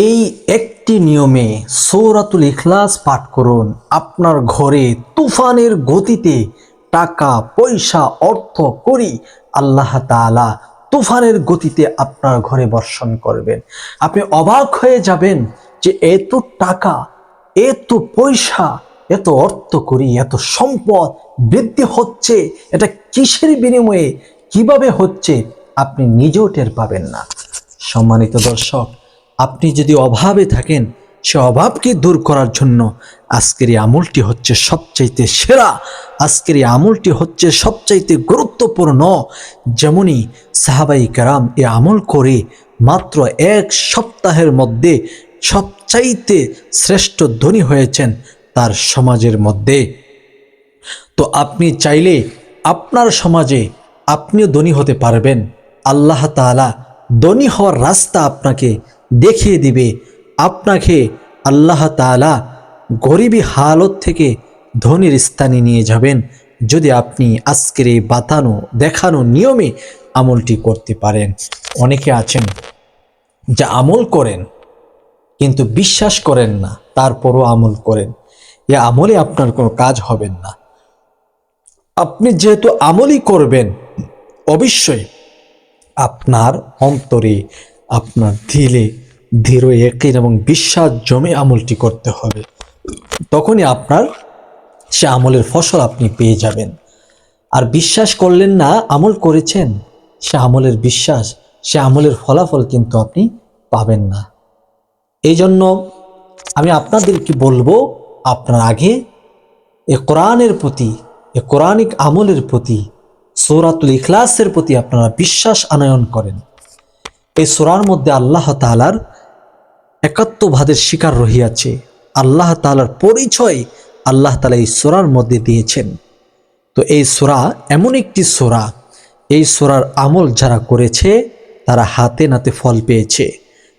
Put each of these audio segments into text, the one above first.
এই একটি নিয়মে সৌরাতুল ইখলাস পাঠ করুন। আপনার ঘরে তুফানের গতিতে টাকা, পয়সা, অর্থ করি আল্লাহ তাআলা তুফানের গতিতে আপনার ঘরে বর্ষণ করবেন। আপনি অবাক হয়ে যাবেন যে এত টাকা, এত পয়সা, এত অর্থ করি, এত সম্পদ বৃদ্ধি হচ্ছে, এটা কিসের বিনিময়ে, কীভাবে হচ্ছে, আপনি নিজেও টের পাবেন না। সম্মানিত দর্শক আপনি যদি অভাবে থাকেন, সে অভাবকে দূর করার জন্য আজকের এই আমলটি হচ্ছে সবচাইতে সেরা, আজকের এই আমলটি হচ্ছে সবচাইতে গুরুত্বপূর্ণ। যেমনই সাহাবাই কারাম এ আমল করে মাত্র এক সপ্তাহের মধ্যে সবচাইতে শ্রেষ্ঠ ধনী হয়েছেন তার সমাজের মধ্যে। তো আপনি চাইলে আপনার সমাজে আপনিও ধনী হতে পারবেন। আল্লাহ তাআলা ধনী হওয়ার রাস্তা আপনাকে দেখিয়ে দিবে। আপনাকে আল্লাহ তাআলা গরিবী হালত থেকে ধনির স্থানে নিয়ে যাবেন। যদি আপনি আজকের এই বাতানো, দেখানো নিয়মে আমলটি করতে পারেন। অনেকে আছেন যা আমল করেন, কিন্তু বিশ্বাস করেন না, তারপরও আমল করেন। এ আমলে আপনার কোনো কাজ হবেন না। আপনি যেহেতু আমলই করবেন, অবশ্যই আপনার অন্তরে, আপনার দিলে ধীর একিন এবং বিশ্বাস জমে আমলটি করতে হবে। তখনই আপনার সে আমলের ফসল আপনি পেয়ে যাবেন। আর বিশ্বাস করলেন না, আমল করেছেন, সে আমলের বিশ্বাস, সে আমলের ফলাফল কিন্তু আপনি পাবেন না। এই জন্য আমি আপনাদেরকে বলব, আপনার আগে এ কোরআনের প্রতি, এ কোরআনিক আমলের প্রতি, সৌরাতুল ইখলাসের প্রতি আপনারা বিশ্বাস আনয়ন করেন। এই সোরার মধ্যে আল্লাহ তালার একাত্মভাদের শিকার রহিয়াছে। আল্লাহ তালার পরিচয় আল্লাহ তালা এই সোরার মধ্যে দিয়েছেন। তো এই সোরা এমন একটি সোরা, এই সোরার আমল যারা করেছে, তারা হাতে নাতে ফল পেয়েছে।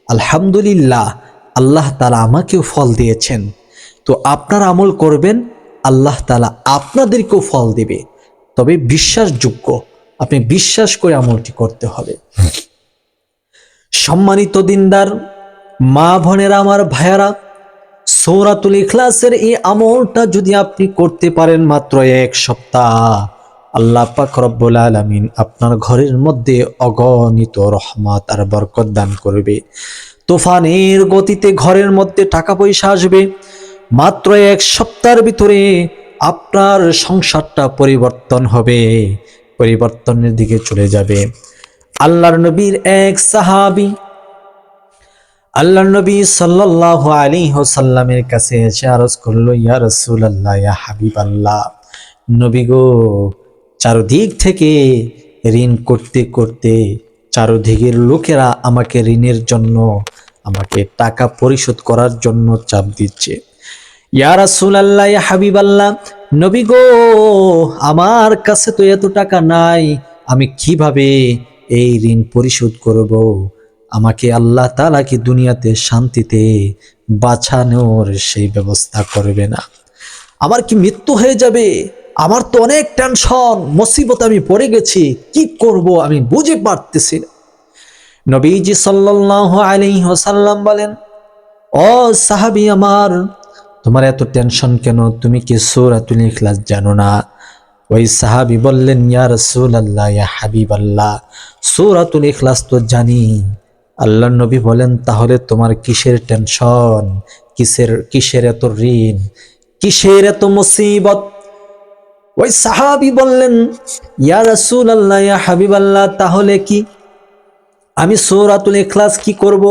আলহামদুলিল্লাহ, আল্লাহ তালা আমাকেও ফল দিয়েছেন। তো আপনার আমল করবেন, আল্লাহ তালা আপনাদেরকেও ফল দেবে। তবে বিশ্বাসযোগ্য, আপনি বিশ্বাস করে আমলটি করতে হবে। সম্মানিত দিনদার মা বোনেরা আমার ভাইয়ারা, সৌরাতুল ইখলাসের এই আমলটা যদি আপনি করতে পারেন মাত্র এক সপ্তাহ, আল্লাহ পাক রব্বুল আলামিন আপনার ঘরের মধ্যে অগণিত রহমত আর বরকত দান করবে। তুফানের গতিতে ঘরের মধ্যে টাকা পয়সা আসবে। মাত্র এক সপ্তাহের ভিতরে আপনার সংসারটা পরিবর্তন হবে, পরিবর্তনের দিকে চলে যাবে। আল্লাহর নবীর এক সাহাবী আল্লাহ নবী সাল্লাল্লাহু আলাইহি ওয়াসাল্লামের কাছে এসে আরজ করল, ইয়া রাসূলুল্লাহ, ইয়া হাবিবাল্লাহ, নবী গো, চারদিক থেকে ঋণ করতে করতে চারদিকের লোকেরা আমাকে ঋণের জন্য, আমাকে টাকা পরিশোধ করার জন্য চাপ দিচ্ছে। ইয়া রাসূলুল্লাহ, ইয়া হাবিবাল্লাহ, নবী গো, আমার কাছে তো এত টাকা নাই, আমি কীভাবে এই ঋণ পরিশোধ করব? আমাকে আল্লাহ তাআলা কি দুনিয়াতে শান্তিতে বাঁচানোর সেই ব্যবস্থা করবে না? আমার কি মৃত্যু হয়ে যাবে? আমার তো অনেক টেনশন মুসিবত আমি পড়ে গেছি, কি করব আমি বুঝে পারতেছি না। নবীজি সাল্লাল্লাহু আলাইহি ওয়াসাল্লাম বলেন, ও সাহাবি আমার, তোমার এত টেনশন কেন? তুমি কি সূরাতুল ইখলাস জানো না? ওই সাহাবী বললেন ইয়ার ইয়া রাসূলুল্লাহ, ইয়া হাবিবাল্লাহ, সূরাতুল ইখলাস তো জানি। আল্লাহ নবী বলেন, তাহলে তোমার কিসের টেনশন? কিসের কিসের এত ঋণ? কিসের এত মুসিবত? ওই সাহাবি বললেন, ইয়া রাসূলুল্লাহ, ইয়া হাবিবাল্লাহ, তাহলে কি? আমি সূরাতুল ইখলাস কি করব?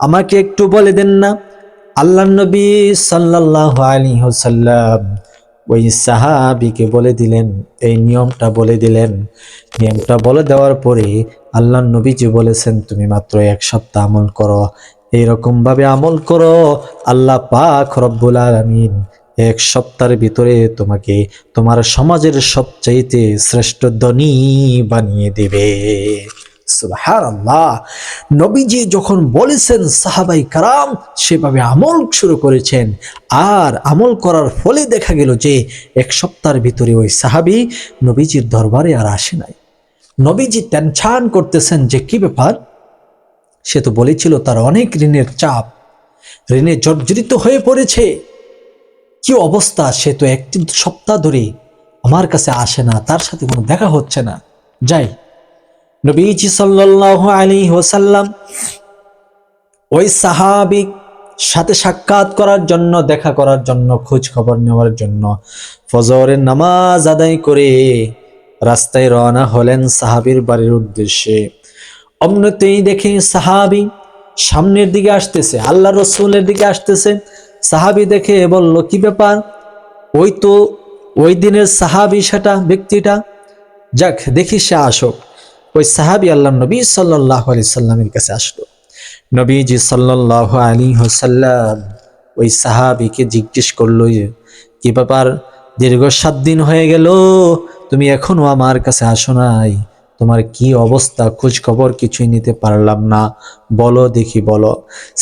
আমাকে একটু বলে দেন না? আল্লাহ নবী সাল্লাল্লাহু আলাইহি ওয়াসাল্লাম ওই সাহাবিকে বলে দিলেন, এই নিয়মটা বলে দিলেন। নিয়মটা বলে দেওয়ার পরে আল্লাহ নবীজি বলেছেন, তুমি মাত্র এক সপ্তাহ আমল করো। এইরকম ভাবে আমল করো। আল্লাহ পাক রব্বুল আলামিন এক সপ্তাহের ভিতরে তোমাকে তোমার সমাজের সবচাইতে শ্রেষ্ঠ ধনী বানিয়ে দেবে। সুবহানাল্লাহ। নবীজি যখন বলেছেন, সাহাবাই কারাম সেভাবে আমল শুরু করেছেন, আর আমল করার ফলে দেখা গেল যে এক সপ্তাহের ভিতরে ওই সাহাবি নবীজির দরবারে আর আসে নাই। নবীজি টেনশন করতেছেন যে কি ব্যাপার? সে তো বলেছিল, তার অনেক ঋণের চাপ, ঋণে জর্জরিত হয়ে পড়েছে। কি অবস্থা? সে তো একটি সপ্তাহ ধরে আমার কাছে আসে না, তার সাথে কোনো দেখা হচ্ছে না। যাই নবীজি সাল্লাল্লাহু আলাইহি ওয়াসাল্লাম ওই সাহাবিক সাথে সাক্ষাৎ করার জন্য, দেখা করার জন্য খোঁজ খবর নেওয়ার জন্য ফজরের নামাজ আদায় করে রাস্তায় রওনা হলেন সাহাবীর বাড়ির উদ্দেশ্যে। অমনতেই দেখে সাহাবি সামনের দিকে আসতেছে, আল্লাহ রসুলের দিকে আসতেছে। সাহাবি দেখে বলল, কি ব্যাপার? ওই তো ওই দিনের সাহাবি সেটা, ব্যক্তিটা? যাক, দেখি সে আসুক। ওই সাহাবি আল্লাহ নবী সাল্লাহ আলি সাল্লামের কাছে আসলো। নবীজি সাল্লাহ আলী হোসাল্লাম ওই সাহাবিকে জিজ্ঞেস করল কি ব্যাপার? দীর্ঘ সাত দিন হয়ে গেল, তুমি এখনও আমার কাছে আসো নাই। তোমার কি অবস্থা? খোঁজ খবর কিছুই নিতে পারলাম না। বলো দেখি, বলো।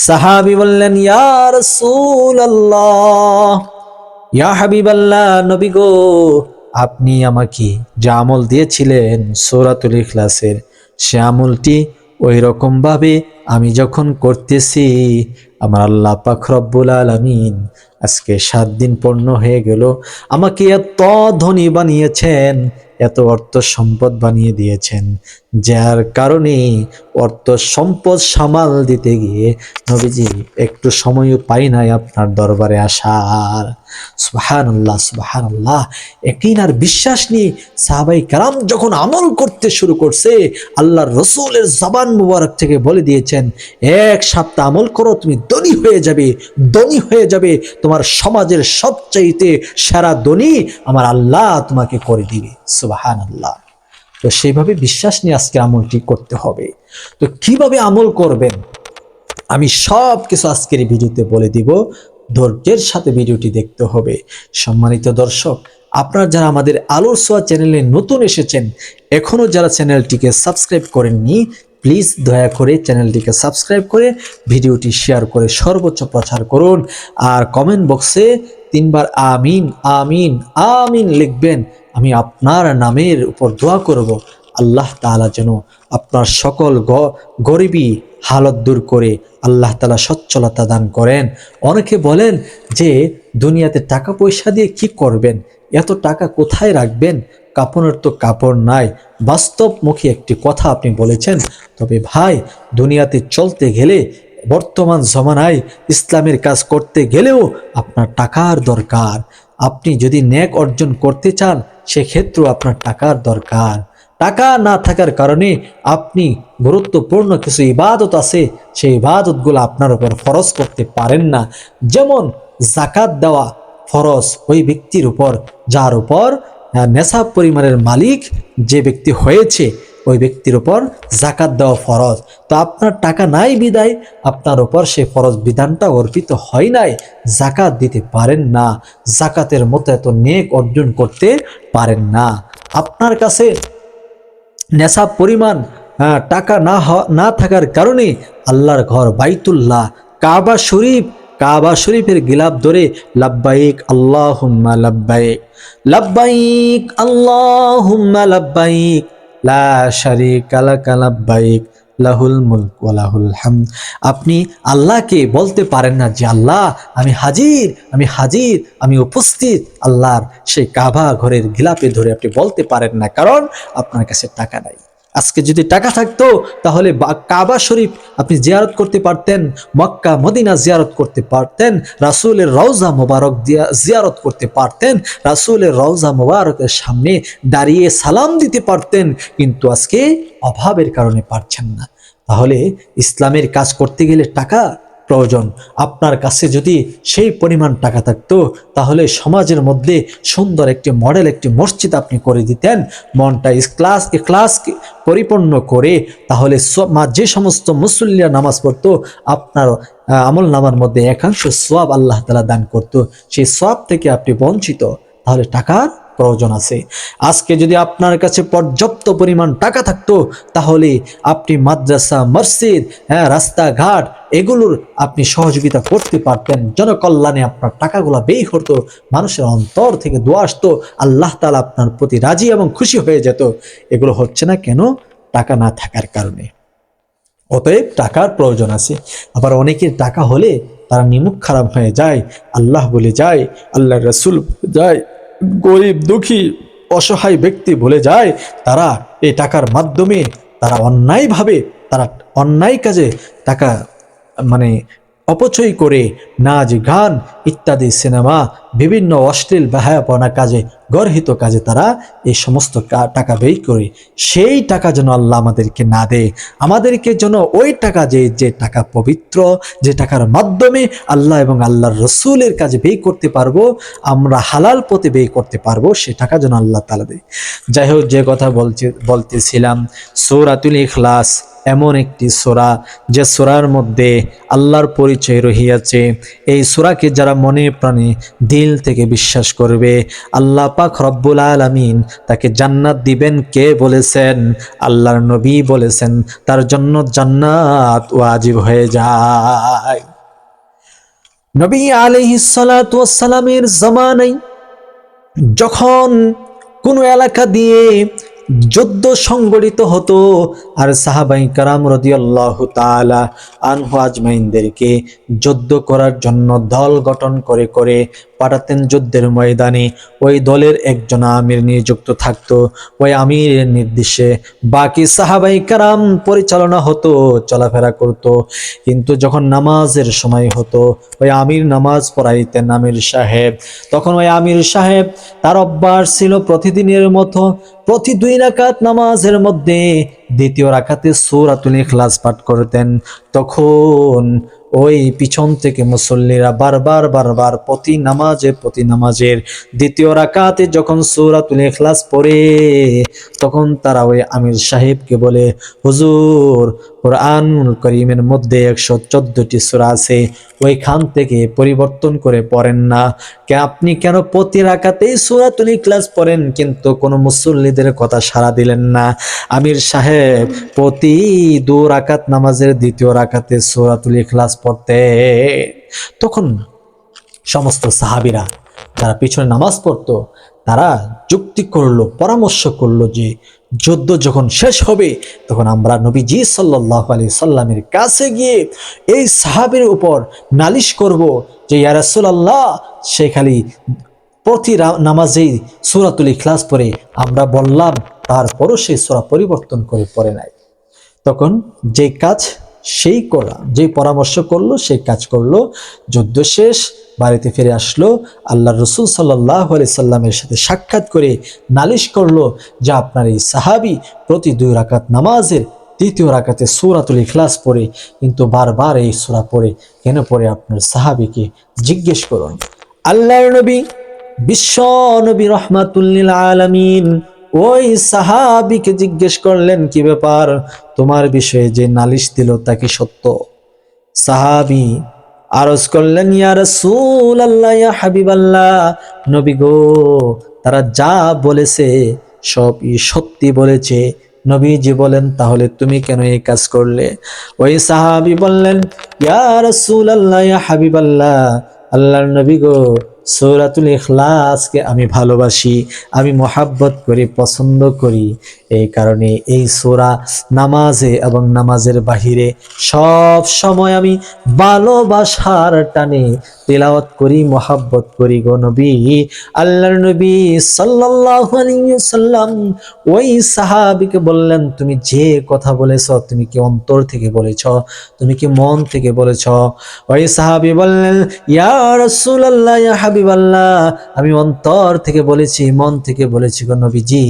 সাহাবি বললেন ইয়ার আল্লাহ ইয়া হাবিবাল্লাহ, নবী গো আপনি আমাকে যে আমল দিয়েছিলেন সৌরাতুল ইখলাসের, সে আমলটি ওই রকমভাবে আমি যখন করতেছি, আমার আল্লাহ পাক রব্বুল আলামিন আজকে সাত দিন পূর্ণ হয়ে গেল, আমাকে এত ধনী বানিয়েছেন, এত অর্থ সম্পদ বানিয়ে দিয়েছেন, যার কারণে অর্থ সম্পদ সামাল দিতে গিয়ে নবীজি একটু সময়ও পাই নাই আপনার দরবারে আসার। সুবাহান আল্লাহ সুবাহান আল্লাহ একই আর বিশ্বাস নিয়ে সাহাবাই কারাম যখন আমল করতে শুরু করছে, আল্লাহর রসুলের জবান মুবারক থেকে বলে দিয়েছেন, এক সপ্তাহ আমল করো, তুমি ধনী হয়ে যাবে, ধনী হয়ে যাবে, তোমার সমাজের সবচাইতে সেরা ধনী আমার আল্লাহ তোমাকে করে দিবে সুবাহান আল্লাহ তো সেইভাবে বিশ্বাস নিয়ে আজকে আমলটি করতে হবে। তো কীভাবে আমল করবেন? আমি সব কিছু আজকের ভিডিওতে বলে দিব। ধৈর্যের সাথে ভিডিওটি দেখতে হবে। সম্মানিত দর্শক, আপনারা যারা আমাদের আলোর সোয়া চ্যানেলে নতুন এসেছেন এখনও যারা চ্যানেলটিকে সাবস্ক্রাইব করেননি, প্লিজ দয়া করে চ্যানেলটিকে সাবস্ক্রাইব করে ভিডিওটি শেয়ার করে সর্বোচ্চ প্রচার করুন আর কমেন্ট বক্সে তিনবার আমিন আমিন আমিন লিখবেন। আমি আপনার নামের উপর দোয়া করব। আল্লাহ তাআলা যেন আপনার সকল গরিবী হালত দূর করে আল্লাহ তালা সচ্ছলতা দান করেন। অনেকে বলেন যে, দুনিয়াতে টাকা পয়সা দিয়ে কি করবেন? এত টাকা কোথায় রাখবেন? কাপড়ের তো কাপড় নাই। বাস্তবমুখী একটি কথা আপনি বলেছেন। তবে ভাই, দুনিয়াতে চলতে গেলে, বর্তমান জমানায় ইসলামের কাজ করতে গেলেও আপনার টাকার দরকার। আপনি যদি ন্যাক অর্জন করতে চান, সেক্ষেত্রেও আপনার টাকার দরকার। টাকা না থাকার কারণে আপনি গুরুত্বপূর্ণ কিছু ইবাদত আছে, সেই ইবাদতগুলো আপনার উপর ফরজ করতে পারেন না। যেমন জাকাত দেওয়া ফরজ ওই ব্যক্তির উপর, যার উপর নেশাব পরিমাণের মালিক যে ব্যক্তি হয়েছে, ওই ব্যক্তির উপর জাকাত দেওয়া ফরজ। তো আপনার টাকা নাই বিদায়, আপনার উপর সেই ফরজ বিধানটা অর্পিত হয় নাই জাকাত দিতে পারেন না। জাকাতের মতো এত নেক অর্জন করতে পারেন না। আপনার কাছে নেশাব পরিমাণ টাকা না না থাকার কারণে আল্লাহর ঘর বাইতুল্লাহ। কাবা শরীফ, কাবা শরীফের গিলাপ ধরে লাব্বাইক, আল্লাহুম্মা লাব্বাইক। লাব্বাইক, আল্লাহুম্মা লাব্বাইক। লা শারিক আলাকা লাব্বাইক। লাহুল মুলক ওয়ালাহুল লাহুল হামদ। আপনি আল্লাহকে বলতে পারেন না যে, আল্লাহ, আমি হাজির আমি হাজির, আমি উপস্থিত। আল্লাহর সেই কাভা ঘরের গিলাপে ধরে আপনি বলতে পারেন না, কারণ আপনার কাছে টাকা নাই। আজকে যদি টাকা থাকতো, তাহলে কাবা শরীফ আপনি জিয়ারত করতে পারতেন, মক্কা, মদিনা জিয়ারত করতে পারতেন, রাসুলের রওজা মোবারক জিয়ারত করতে পারতেন, রাসুলের রওজা মোবারকের সামনে দাঁড়িয়ে সালাম দিতে পারতেন, কিন্তু আজকে অভাবের কারণে পারছেন না। তাহলে ইসলামের কাজ করতে গেলে টাকা প্রয়োজন। আপনার কাছে যদি সেই পরিমাণ টাকা থাকতো, তাহলে সমাজের মধ্যে সুন্দর একটি মডেল, একটি মসজিদ আপনি করে দিতেন, মনটা ক্লাস ক্লাস পরিপূর্ণ করে, তাহলে যে সমস্ত মুসল্লিরা নামাজ পড়তো, আপনার আমল নামার মধ্যে একাংশ সব আল্লাহ তালা দান করতো। সেই সব থেকে আপনি বঞ্চিত। তাহলে টাকার প্রয়োজন আছে। আজকে যদি আপনার কাছে পর্যাপ্ত পরিমাণ টাকা থাকতো, তাহলে আপনি মাদ্রাসা, মসজিদ হ্যাঁ রাস্তাঘাট, এগুলোর আপনি সহযোগিতা করতে পারতেন। জনকল্যাণে আপনার টাকাগুলো ব্যয় হতো মানুষের অন্তর থেকে দোয়া আসতো, আল্লাহ তালা আপনার প্রতি রাজি এবং খুশি হয়ে যেত। এগুলো হচ্ছে না কেন? টাকা না থাকার কারণে। অতএব টাকার প্রয়োজন আছে। আবার অনেকের টাকা হলে তারা নিমুখ খারাপ হয়ে যায়, আল্লাহ বলে যায় আল্লাহ রসুল যায় গরিব, দুঃখী, অসহায় ব্যক্তি বলে যায়, তারা এই টাকার মাধ্যমে তারা অন্যায়ভাবে, তারা অন্যায় কাজে টাকা মানে অপচয় করে নাচ, গান ইত্যাদি, সিনেমা, বিভিন্ন অশ্লীল বাহায়াপনা কাজে গর্হিত কাজে তারা এই সমস্ত টাকা ব্যয় করে। সেই টাকা যেন আল্লাহ আমাদেরকে না দেয়, আমাদেরকে যেন ওই টাকা যে যে টাকা পবিত্র, যে টাকার মাধ্যমে আল্লাহ এবং আল্লাহর রসুলের কাজে ব্যয় করতে পারব, আমরা হালাল পথে ব্যয় করতে পারব, সে টাকা যেন আল্লাহ তালা দেয়। যাই হোক, যে কথা বলতে বলতেছিলাম, সৌরাতুল ইখলাস এমন একটি সোরা, যে সোরার মধ্যে আল্লাহর পরিচয় রহিয়াছে। এই সোরাকে যারা মনে প্রাণে দিল থেকে বিশ্বাস করবে, আল্লাহ পাক রব্বুল আলামিন তাকে জান্নাত দিবেন কে বলেছেন? আল্লাহর নবী বলেছেন, তার জন্য জান্নাত ওয়াজিব হয়ে যায়। নবী আলাইহিস সালাতু ওয়াস সালামের জামানায় যখন কোনো এলাকা দিয়ে যুদ্ধ সংগঠিত হতো। আর সাহাবাই কারাম রদিয়াল্লাহ তালা আনহু আজমাইনদেরকে যুদ্ধ করার জন্য দল গঠন করে করে পাঠাতেন যুদ্ধের ময়দানে। ওই দলের একজন আমির নিযুক্ত থাকতো। ওই আমিরের নির্দেশে বাকি সাহাবাই কারাম পরিচালনা হতো, চলাফেরা করত। কিন্তু যখন নামাজের সময় হতো, ওই আমির নামাজ পড়াইতেন আমির সাহেব। তখন ওই আমির সাহেব তার অভ্যাস ছিল প্রতিদিনের মতো প্রতি দুই রাকাত নামাজের মধ্যে দ্বিতীয় রাকাতে সুরাতুল ইখলাস পাঠ করতেন। তখন ওই পিছন থেকে মুসল্লিরা বারবার বারবার প্রতি নামাজে, প্রতি নামাজের দ্বিতীয় রাকাতে যখন সূরাতুল ইখলাস পড়ে, তখন তারা ওই আমির সাহেবকে বলে, হুজুর, কোরআনুল করিমের মধ্যে একশো চোদ্দটি সূরা আছে। ওইখান থেকে পরিবর্তন করে পড়েন না। কে আপনি কেন প্রতি রাকাতেই সূরাতুল ইখলাস পড়েন? কিন্তু কোনো মুসল্লিদের কথা সাড়া দিলেন না। আমির সাহেব প্রতি দু রাকাত নামাজের দ্বিতীয় রাকাতে সূরাতুল ইখলাস পড়তে। তখন সমস্ত সাহাবীরা যারা পিছনে নামাজ পড়তো, তারা যুক্তি করল, পরামর্শ করল যে, যুদ্ধ যখন শেষ হবে, তখন আমরা নবীজি সাল্লাহ আলি সাল্লামের কাছে গিয়ে এই সাহাবের উপর নালিশ করব যে, ইয়া রাসূলুল্লাহ, সে খালি প্রতি নামাজেই সূরাতুল ইখলাস পরে আমরা বললাম, তারপরও সেই সূরা পরিবর্তন করে পড়ে নাই। তখন যে কাজ সেই করা যে পরামর্শ করল সেই কাজ করল, যুদ্ধ শেষ, বাড়িতে ফিরে আসলো আল্লাহ রসুল সাল্লাহ আলি সাল্লামের সাথে সাক্ষাৎ করে নালিশ করল যে আপনার এই সাহাবি প্রতি দুই রাকাত নামাজের দ্বিতীয় রাকাতে সূরাতুল ইখলাস পড়ে, কিন্তু বারবার এই সূরা পড়ে, কেন পড়ে আপনার সাহাবিকে জিজ্ঞেস করুন। আল্লাহর নবী, বিশ্ব নবী রহমাতুল্লিল আলামিন ওই সাহাবিকে জিজ্ঞেস করলেন, কি ব্যাপার? তোমার বিষয়ে যে নালিশ দিল তা কি সত্য? সাহাবি আরজ করলেন, ইয়া রাসূল আল্লাহ ইয়া হাবিব নবী গো, তারা যা বলেছে সবই সত্যি বলেছে। নবীজি বলেন, তাহলে তুমি কেন এই কাজ করলে? ওই সাহাবি বললেন, ইয়া রাসূল আল্লাহ ইয়া আল্লাহ আল্লাহর নবী গো সৌরাতুল ইখলাসকে আমি ভালোবাসি আমি মোহাব্বত করি পছন্দ করি। এই কারণে এই সোরা নামাজে এবং নামাজের বাহিরে সব সময় আমি ভালোবাসার টানে তেলাওয়াত করি, মোহাব্বত করি গো নবী। আল্লাহর নবী সাল্লাম ওই সাহাবীকে বললেন, তুমি যে কথা বলেছ, তুমি কি অন্তর থেকে বলেছ? তুমি কি মন থেকে বলেছ? ওই সাহাবী বললেন, ইয়া রাসূলুল্লাহ হাবিবাল্লাহ, আমি অন্তর থেকে বলেছি, মন থেকে বলেছি গো নবীজি।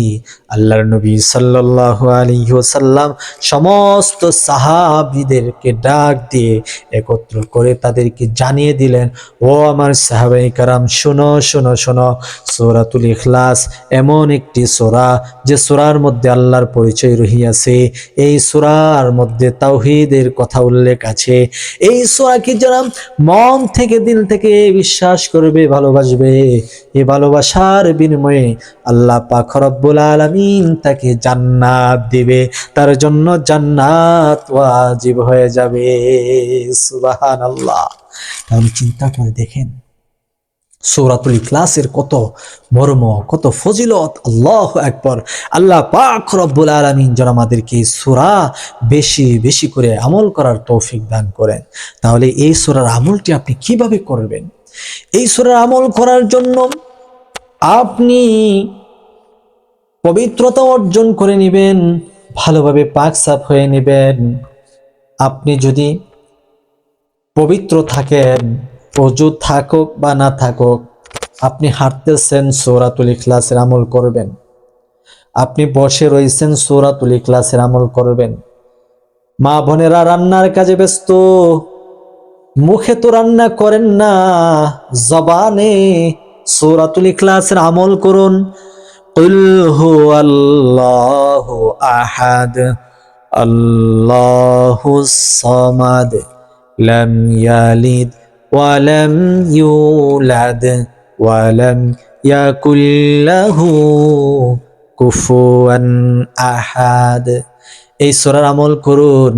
আল্লাহর নবী আলাইহি ওয়াসাল্লাম সমস্ত সাহাবীদেরকে ডাক দিয়ে একত্র করে তাদেরকে জানিয়ে দিলেন, ও আমার সাহাবাই কারাম, শোনো শোনো শোনো, সূরাতুল ইখলাস এমন একটি সূরা যে সূরার মধ্যে আল্লাহর পরিচয় রহিয়াছে। এই সূরার মধ্যে তাওহীদের কথা উল্লেখ আছে। এই সূরাকে যারা মন থেকে, দিল থেকে বিশ্বাস করবে, ভালোবাসবে এই ভালোবাসার বিনিময়ে আল্লাহ পাক রব্বুল আলামিন তাকে জান্নাত দিবে, তার জন্য জান্নাত ওয়াজিব হয়ে যাবে। সুবহানাল্লাহ। তাহলে চিন্তা করে দেখেন, সৌরাতুল ইখলাসের কত মর্ম, কত ফজিলত। আল্লাহ একবার আল্লাহ পাক রব্বুল আলমিন যেন আমাদেরকে সূরা বেশি বেশি করে আমল করার তৌফিক দান করেন। তাহলে এই সূরার আমলটি আপনি কীভাবে করবেন? এই সূরার আমল করার জন্য আপনি পবিত্রতা অর্জন করে নেবেন, ভালোভাবে পাক সাফ হয়ে নেবেন। আপনি যদি পবিত্র থাকেন অজু থাকুক বা না থাকুক, আপনি হাঁটতেছেন সৌরাতুল ইখলাসের আমল করবেন। আপনি বসে রয়েছেন সৌরাতুল ইখলাসের আমল করবেন। মা বোনেরা রান্নার কাজে ব্যস্ত, মুখে তো রান্না করেন না, জবানে সৌরাতুল ইখলাসের আমল করুন। قل هو الله أحد الله الصمد لم يلد ولم يولد ولم يكن له কুফুয়ান আহাদ এই সূরার আমল করুন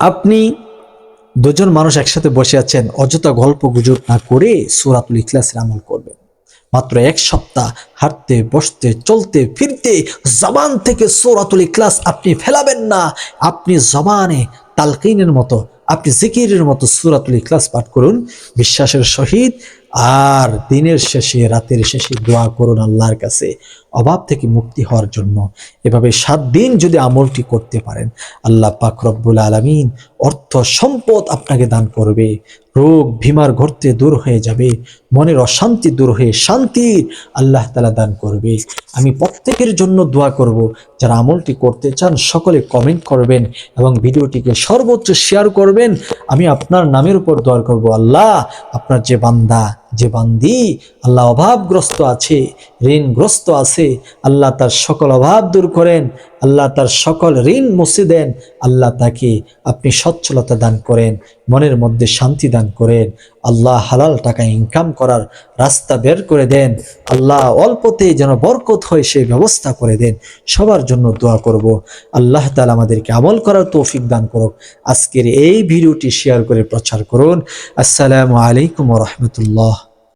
আপনি দুজন মানুষ একসাথে বসে আছেন অযথা গল্প গুজব না করে সূরাতুল ইখলাসের আমল করবেন মাত্র এক সপ্তাহ হাঁটতে, বসতে, চলতে, ফিরতে জবান থেকে সৌরাতুল ক্লাস আপনি ফেলাবেন না। আপনি জবানে তালকিনের মতো, আপনি জিকিরের মতো সুরাতুল ইখলাস পাঠ করুন। বিশ্বাসের সহিত আর দিনের শেষে, রাতের শেষে দোয়া করুন আল্লাহর কাছে। অভাব থেকে মুক্তি হওয়ার জন্য। এভাবে সাত দিন যদি আমলটি করতে পারেন, আল্লাহ পাক রব্বুল আলমিন অর্থ সম্পদ আপনাকে দান করবে। রোগ, ভীমার ঘরতে দূর হয়ে যাবে, মনের অশান্তি দূর হয়ে শান্তি আল্লাহ তালা দান করবে। আমি প্রত্যেকের জন্য দোয়া করব, যারা আমলটি করতে চান সকলে কমেন্ট করবেন এবং ভিডিওটিকে সর্বোচ্চ শেয়ার করবেন। আমি আপনার নামের উপর দোয়া করব, আল্লাহ আপনার যে বান্দা যে বান্দি আল্লাহ অভাবগ্রস্ত আছে, ঋণগ্রস্ত আছে, আল্লাহ তার সকল অভাব দূর করেন, আল্লাহ তার সকল ঋণ মুছে দেন, আল্লাহ তাকে আপনি সচ্ছলতা দান করেন, মনের মধ্যে শান্তি দান করেন, আল্লাহ হালাল টাকা ইনকাম করার রাস্তা বের করে দেন, আল্লাহ অল্পতেই যেন বরকত হয় সেই ব্যবস্থা করে দেন, সবার জন্য দোয়া করব, আল্লাহ তালা আমাদেরকে আমল করার তৌফিক দান করুক। আজকের এই ভিডিওটি শেয়ার করে প্রচার করুন। আসসালামু আলাইকুম রহমতুল্লাহ।